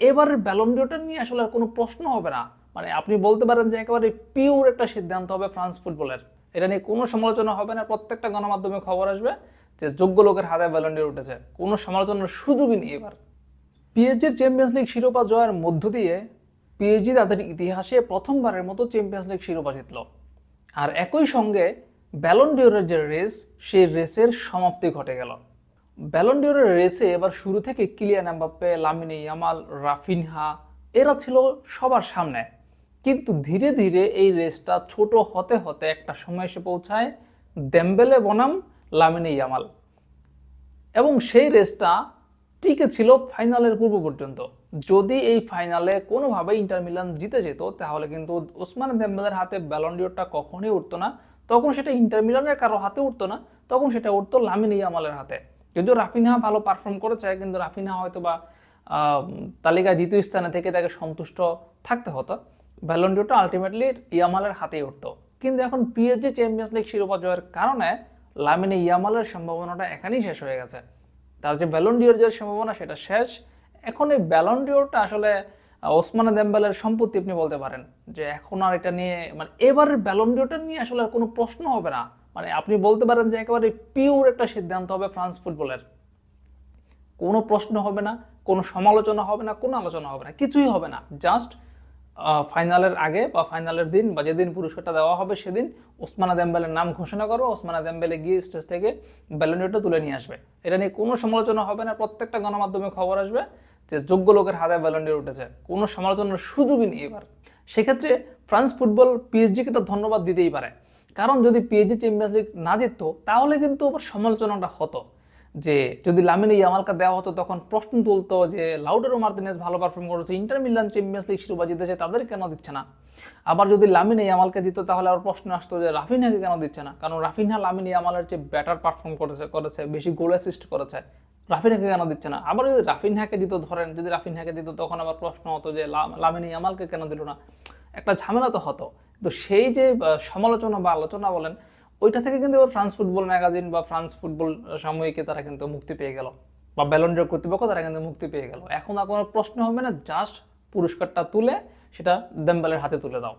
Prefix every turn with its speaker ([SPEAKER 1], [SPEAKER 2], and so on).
[SPEAKER 1] এবারের ব্যালন্ডিওটা নিয়ে আসলে আর কোনো প্রশ্ন হবে না। মানে আপনি বলতে পারেন যে একেবারে পিওর একটা সিদ্ধান্ত হবে ফ্রান্স ফুটবলের। এটা নিয়ে কোনো সমালোচনা হবে না, প্রত্যেকটা গণমাধ্যমে খবর আসবে যে যোগ্য লোকের হাতে ব্যালন্ডিওর উঠেছে। কোনো সমালোচনার সুযোগই নেই এবার। পিএসজির চ্যাম্পিয়ন্স লিগ শিরোপা জয়ের মধ্য দিয়ে পিএসজি তাদের ইতিহাসে প্রথমবারের মতো চ্যাম্পিয়ন্স লিগ শিরোপা জিতল। আর একই সঙ্গে ব্যালন্ডিওরের যে রেস সেই রেসের সমাপ্তি ঘটে গেল। ব্যালন্ডিওরের রেসে এবার শুরু থেকে Kylian Mbappe Lamine Yamal Raphinha এরা ছিল সবার সামনে। কিন্তু ধীরে ধীরে এই রেসটা ছোট হতে হতে একটা সময় এসে পৌঁছায় দেম্বেলে বনাম লামিনে ইয়ামাল এবং সেই রেসটা টিকে ছিল ফাইনালের পূর্ব পর্যন্ত। যদি এই ফাইনালে কোনোভাবে ইন্টার মিলান জিতে যেত, তাহলে কিন্তু ওসমান দেম্বেলের হাতে ব্যালন্ডিওরটা কখনোই উঠতো না। তখন সেটা ইন্টার মিলানের কারও হাতে উঠতো না, তখন সেটা উঠতো লামিন ইয়ামালের হাতে। যদিও রাফিনহা ভালো পারফর্ম করেছে, কিন্তু রাফিনহা হয়তো বা তালিকায় দ্বিতীয় স্থানে থেকে তাকে সন্তুষ্ট থাকতে হতো। ব্যালন্ডিওরটা আলটিমেটলি ইয়ামালের হাতেই উঠতো। কিন্তু এখন পিএসজি চ্যাম্পিয়ন্স লিগ শিরোপা জয়ের কারণে লামিনে ইয়ামালের সম্ভাবনাটা এখানেই শেষ হয়ে গেছে। তার যে ব্যালন্ডিওর যে সম্ভাবনা সেটা শেষ। এখন এই ব্যালন্ডিওরটা আসলে ওসমানে দেম্বেলের সম্পত্তি আপনি বলতে পারেন, যে এখন আর এটা নিয়ে মানে এবারের ব্যালন্ডিওরটা নিয়ে আসলে আর কোনো প্রশ্ন হবে না। মানে আপনি বলতে পারেন যে একেবারে পিওর একটা সিদ্ধান্ত হবে ফ্রান্স ফুটবলের। কোনো প্রশ্ন হবে না, কোনো সমালোচনা হবে না, কোনো আলোচনা হবে না, কিছুই হবে না। জাস্ট ফাইনালের আগে বা ফাইনালের দিন বা যেদিন পুরস্কারটা দেওয়া হবে সেদিন ওসমানা দেম্বেলের নাম ঘোষণা করবে ওসমানা দেম্বেলে গিয়ে স্টেজ থেকে ব্যালন্ডিওরটা তুলে নিয়ে আসবে। এটা নিয়ে কোনো সমালোচনা হবে না, প্রত্যেকটা গণমাধ্যমে খবর আসবে যে যোগ্য লোকের হাতে ব্যালন্ডিওর উঠেছে। কোনো সমালোচনার সুযোগই নেই এবার। সেক্ষেত্রে ফ্রান্স ফুটবল পিএসজিকে তো ধন্যবাদ দিতেই পারে। কারণ যদি পিএসজি চ্যাম্পিয়ন্স লিগ না জিততো, তাহলে কিন্তু আবার সমালোচনাটা হতো। যে যদি লামিনে ইয়ামালকে দেওয়া হতো, তখন প্রশ্ন তুলতো যে লাউডারো মার্তিনেস ভালো পারফর্ম করেছে ইন্টার মিলান চ্যাম্পিয়ন্স লিগ শিরোপা জিতেছে, তাদের কেন দিচ্ছে না? আবার যদি লামিনে ইয়ামালকে দিত, তাহলে আবার প্রশ্ন আসতো যে রাফিনহাকে কেন দিচ্ছে না? কারণ রাফিনহা লামিনে ইয়ামালের চেয়ে বেটার পারফর্ম করেছে করেছে, বেশি গোল অ্যাসিস্ট করেছে। রাফিনহাকে কেন দিচ্ছে না? আবার যদি রাফিনহাকে দিত, ধরেন, যদি রাফিনহাকে দিত, তখন আবার প্রশ্ন হতো যে লামিনে ইয়ামালকে কেন দিল না? একটা ঝামেলা তো হতো। কিন্তু সেই যে সমালোচনা বা আলোচনা বলেন, ওইটা থেকে কিন্তু ফ্রান্স ফুটবল ম্যাগাজিন বা ফ্রান্স ফুটবল সাময়িকে তারা কিন্তু মুক্তি পেয়ে গেল। বা ব্যালন্ডের কর্তৃপক্ষ তারা কিন্তু মুক্তি পেয়ে গেল। এখন আর কোনো প্রশ্ন হবে না, জাস্ট পুরস্কারটা তুলে সেটা দেম্বেলের হাতে তুলে দাও।